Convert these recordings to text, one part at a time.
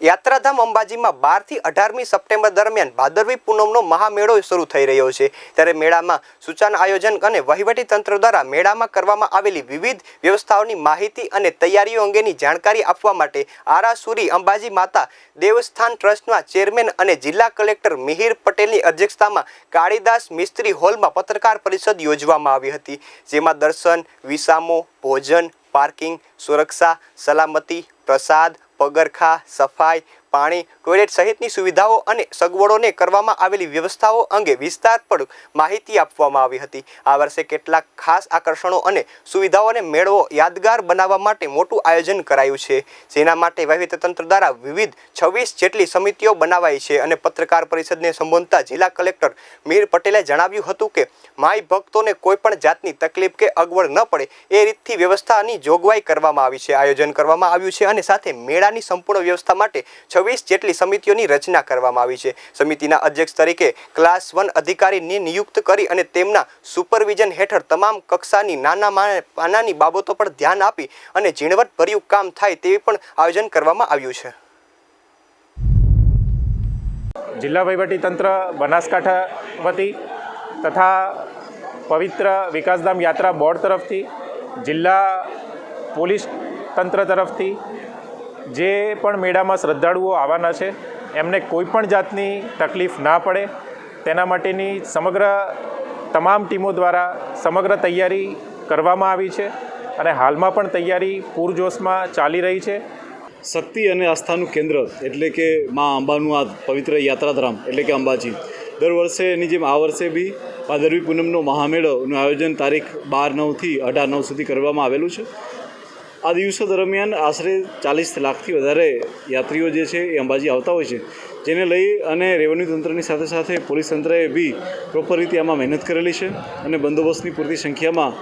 યાત્રાધામ અંબાજીમાં બારથી અઢારમી સપ્ટેમ્બર દરમિયાન ભાદરવી પૂનમનો મહામેળો શરૂ થઈ રહ્યો છે. ત્યારે મેળામાં સૂચન આયોજન અને તંત્ર દ્વારા મેળામાં કરવામાં આવેલી વિવિધ વ્યવસ્થાઓની માહિતી અને તૈયારીઓ અંગેની જાણકારી આપવા માટે આરાસુરી અંબાજી માતા દેવસ્થાન ટ્રસ્ટના ચેરમેન અને જિલ્લા કલેક્ટર મિહિર પટેલની અધ્યક્ષતામાં કાળીદાસ મિસ્ત્રી હોલમાં પત્રકાર પરિષદ યોજવામાં આવી હતી. જેમાં દર્શન, વિસામો, ભોજન, પાર્કિંગ, સુરક્ષા, સલામતી, પ્રસાદ પગરખા સફાઈ પાણી, ટોયલેટ સહિતની સુવિધાઓ અને સગવડોને કરવામાં આવેલી વ્યવસ્થાઓ અંગે વિસ્તારપર માહિતી આપવામાં આવી હતી. આ વર્ષે કેટલાક ખાસ આકર્ષણો અને સુવિધાઓને મેળવો યાદગાર બનાવવા માટે મોટું આયોજન કરાયું છે. જેના માટે વહીવટીતંત્ર દ્વારા વિવિધ છવ્વીસ જેટલી સમિતિઓ બનાવાઈ છે અને પત્રકાર પરિષદને સંબોધતા જિલ્લા કલેક્ટર મીર પટેલે જણાવ્યું હતું કે માય ભક્તોને કોઈપણ જાતની તકલીફ કે અગવડ ન પડે, એ રીતથી વ્યવસ્થાની જોગવાઈ કરવામાં આવી છે, આયોજન કરવામાં આવ્યું છે અને સાથે મેળાની સંપૂર્ણ વ્યવસ્થા માટે છવ્વીસ જેટલી સમિતિઓની રચના કરવામાં આવી છે. સમિતિના અધ્યક્ષ તરીકે ક્લાસ વન અધિકારીની નિયુક્ત કરી અને તેમના સુપરવિઝન હેઠળ તમામ કક્ષાની નાના નાની બાબતો પર ધ્યાન આપી અને ઝીણવટભર્યું કામ થાય તેવી પણ આયોજન કરવામાં આવ્યું છે. જિલ્લા વહીવટીતંત્ર બનાસકાંઠા વતી તથા પવિત્ર વિકાસધામ યાત્રા બોર્ડ તરફથી, જિલ્લા પોલીસ તંત્ર તરફથી જે પણ મેળામાં શ્રદ્ધાળુઓ આવવાના છે, એમને કોઈ પણ જાતની તકલીફ ના પડે. તેના માટેની સમગ્ર તમામ ટીમો દ્વારા સમગ્ર તૈયારી કરવામાં આવી છે અને હાલમાં પણ તૈયારી પૂરજોશમાં ચાલી રહી છે. શક્તિ અને આસ્થાનું કેન્દ્ર એટલે કે મા અંબાનું આ પવિત્ર યાત્રાધામ એટલે કે અંબાજી. દર વર્ષે એની જેમ આ વર્ષે બી ભાદરવી પૂનમનો મહામેળોનું આયોજન તારીખ બાર નવથી અઢાર નવ સુધી કરવામાં આવેલું છે. આ દિવસો દરમિયાન આશરે ચાલીસ લાખથી વધારે યાત્રીઓ જે છે એ અંબાજી આવતા હોય છે. જેને લઈ અને રેવન્યુ તંત્રની સાથે સાથે પોલીસ તંત્રએ બી પ્રોપર રીતે આમાં મહેનત કરેલી છે અને બંદોબસ્તની પૂરતી સંખ્યામાં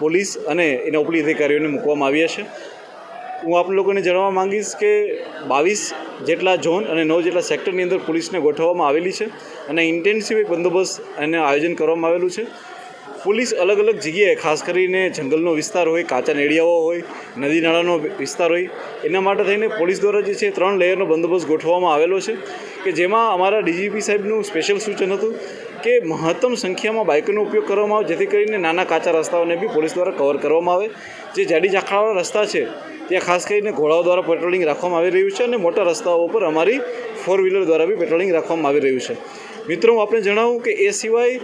પોલીસ અને એના ઉપલી અધિકારીઓને મૂકવામાં આવ્યા છે. હું આપ લોકોને જણાવવા માંગીશ કે બાવીસ જેટલા ઝોન અને નવ જેટલા સેક્ટરની અંદર પોલીસને ગોઠવવામાં આવેલી છે અને ઇન્ટેન્સિવ એક બંદોબસ્ત અને આયોજન કરવામાં આવેલું છે. પોલીસ અલગ અલગ જગ્યાએ, ખાસ કરીને જંગલનો વિસ્તાર હોય, કાચા નેડિયાઓ હોય, નદી નાળાનો વિસ્તાર હોય, એના માટે થઈને પોલીસ દ્વારા જે છે ત્રણ લેયરનો બંદોબસ્ત ગોઠવવામાં આવેલો છે કે જેમાં અમારા ડીજીપી સાહેબનું સ્પેશિયલ સૂચન હતું કે મહત્તમ સંખ્યામાં બાઇકનો ઉપયોગ કરવામાં આવે, જેથી કરીને નાના કાચા રસ્તાઓને બી પોલીસ દ્વારા કવર કરવામાં આવે. જે જાડી ઝાંખરાવાળા રસ્તા છે, ત્યાં ખાસ કરીને ઘોડાઓ દ્વારા પેટ્રોલિંગ રાખવામાં આવી રહ્યું છે અને મોટા રસ્તાઓ પર અમારી ફોર વ્હીલર દ્વારા બી પેટ્રોલિંગ રાખવામાં આવી રહ્યું છે. મિત્રો, હું આપણે જણાવું કે એ સિવાય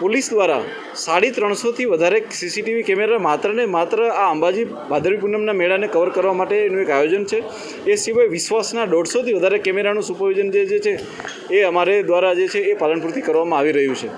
પોલીસ દ્વારા સાડી ત્રણસોથી વધારે સીસીટીવી કેમેરા માત્ર ને માત્ર આ અંબાજી ભાદરવી પૂનમના મેળાને કવર કરવા માટેનું એક આયોજન છે. એ સિવાય વિશ્વાસના દોઢસોથી વધારે કેમેરાનું સુપરવિઝન જે છે, એ અમારે દ્વારા જે છે, એ પાલનપુરથી કરવામાં આવી રહ્યું છે.